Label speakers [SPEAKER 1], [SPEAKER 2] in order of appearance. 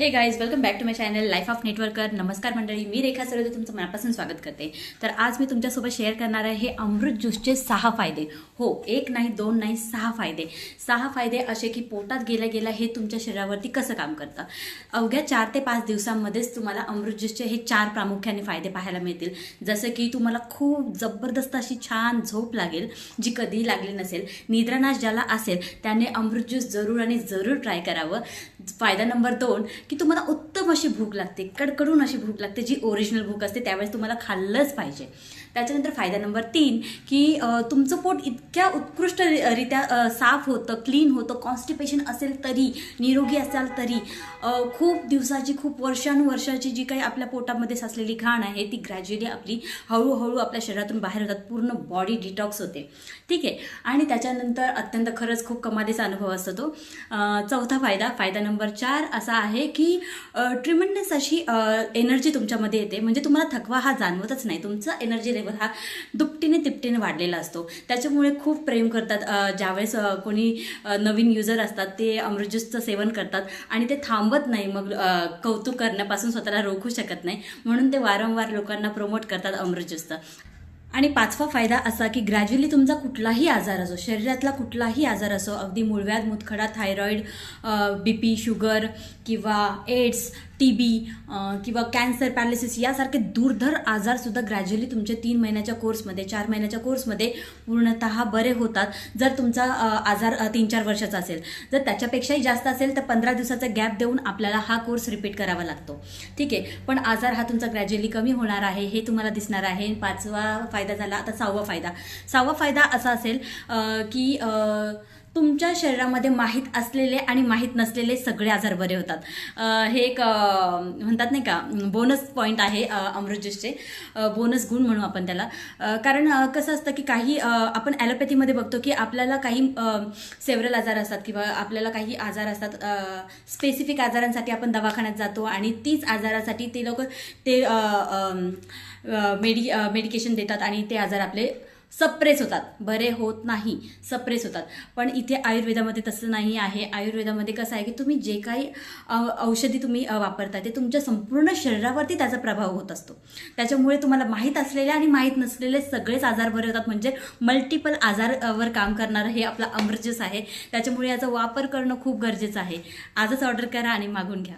[SPEAKER 1] Hey guys welcome back to my channel life of networker नमस्कार मंडळी मी रेखा सरोदे तुमचं मनापासून स्वागत करते. तर आज मी तुमच्यासोबत शेअर करणार आहे हे अमृत ज्यूसचे सहा फायदे. हो एक नाही दोन नाही सहा फायदे. सहा फायदे असे की पोटात गेल्या गेल्या हे तुमच्या शरीरावरती कसं काम करतं? अवघ्या चार ते पाच दिवसांमध्येच तुम्हाला अमृत ज्यूसचे हे चार प्रामुख्याने फायदे पाहायला मिळतील. जसं की तुम्हाला खूप जबरदस्त अशी छान झोप लागेल जी कधीही लागली नसेल. निद्रानाश ज्याला असेल त्याने अमृत ज्यूस जरूर आणि जरूर ट्राय करावं. फायदा नंबर दोन की तुम्हाला उत्तम अशी भूक लागते कडकडून अशी भूक लागते जी ओरिजिनल भूक असते त्यावेळेस तुम्हाला खाल्लंच पाहिजे. त्याच्यानंतर फायदा नंबर तीन की तुमचं पोट इतक्या उत्कृष्टरित्या रित्या साफ होतं क्लीन होतं कॉन्स्टिपेशन असेल तरी निरोगी असाल तरी खूप दिवसाची खूप वर्षानुवर्षाची जी काही आपल्या पोटामध्ये साचलेली घाण आहे ती ग्रॅज्युअली आपली हळूहळू आपल्या शरीरातून बाहेर होतात पूर्ण बॉडी डिटॉक्स होते. ठीक आहे? आणि त्याच्यानंतर अत्यंत खरंच खूप कमालीचा अनुभव असतो तो. चौथा फायदा फायदा नंबर नंबर चार असा आहे की ट्रिमेंडस अशी एनर्जी तुमच्यामध्ये येते. म्हणजे तुम्हाला थकवा हा जाणवतच नाही. तुमचा एनर्जी लेवल हा दुपटीने तिपटीने वाढलेला असतो. त्याच्यामुळे खूप प्रेम करतात. ज्यावेळेस कोणी नवीन युजर असतात ते अमृतज्यूसचं सेवन करतात आणि ते थांबत नाही. मग कौतुक करण्यापासून स्वतःला रोखू शकत नाही. म्हणून ते वारंवार लोकांना प्रमोट करतात अमृतज्यूसचं. आणि पाचवा फायदा असा की ग्रॅज्युअली तुमचा कुठलाही आजार असो शरीरातला कुठलाही आजार असो अगदी मुळव्याध मुतखडा थायरॉईड बी पी शुगर किंवा एड्स टी बी किंवा कॅन्सर पॅरालिसिस यासारखे दुर्धर आजारसुद्धा ग्रॅज्युअली तुमच्या तीन महिन्याच्या कोर्समध्ये चार महिन्याच्या कोर्समध्ये पूर्णतः बरे होतात. जर तुमचा आजार तीन चार वर्षाचा असेल जर त्याच्यापेक्षाही जास्त असेल तर पंधरा दिवसाचा गॅप देऊन आपल्याला हा कोर्स रिपीट करावा लागतो. ठीक आहे? पण आजार हा तुमचा ग्रॅज्युअली कमी होणार आहे हे तुम्हाला दिसणार आहे. पाचवा फायदा झाला. आता सहावा फायदा. सहावा फायदा असा असेल की तुमच्या शरीरामध्ये माहीत असलेले आणि माहीत नसलेले सगळे आजार बरे होतात. हे एक म्हणतात नाही का बोनस पॉईंट आहे अ, अमृत ज्यूसचे बोनस गुण म्हणू आपण त्याला. कारण कसं असतं की काही आपण ॲलोपॅथीमध्ये बघतो की आपल्याला काही सेवरल आजार असतात किंवा आपल्याला काही आजार असतात स्पेसिफिक आजारांसाठी आपण दवाखान्यात जातो आणि तीच आजारासाठी ते लोक ते मेडि मेडिकेशन देतात आणि ते आजार आपले सप्रेस होतात. बरे होत नाही सप्रेस होतात. पण इथे आयुर्वेदामध्ये तसं नाही आहे. आयुर्वेदामध्ये कसं आहे की तुम्ही जे काही औषधी तुम्ही वापरता ते तुमच्या संपूर्ण शरीरावरती त्याचा प्रभाव होत असतो. त्याच्यामुळे तुम्हाला माहीत असलेले आणि माहीत नसलेले सगळेच आजार बरे होतात. म्हणजे मल्टिपल आजारवर काम करणारं हे आपलं अमृजस आहे. त्याच्यामुळे याचा वापर करणं खूप गरजेचं आहे. आजच ऑर्डर करा आणि मागून घ्या.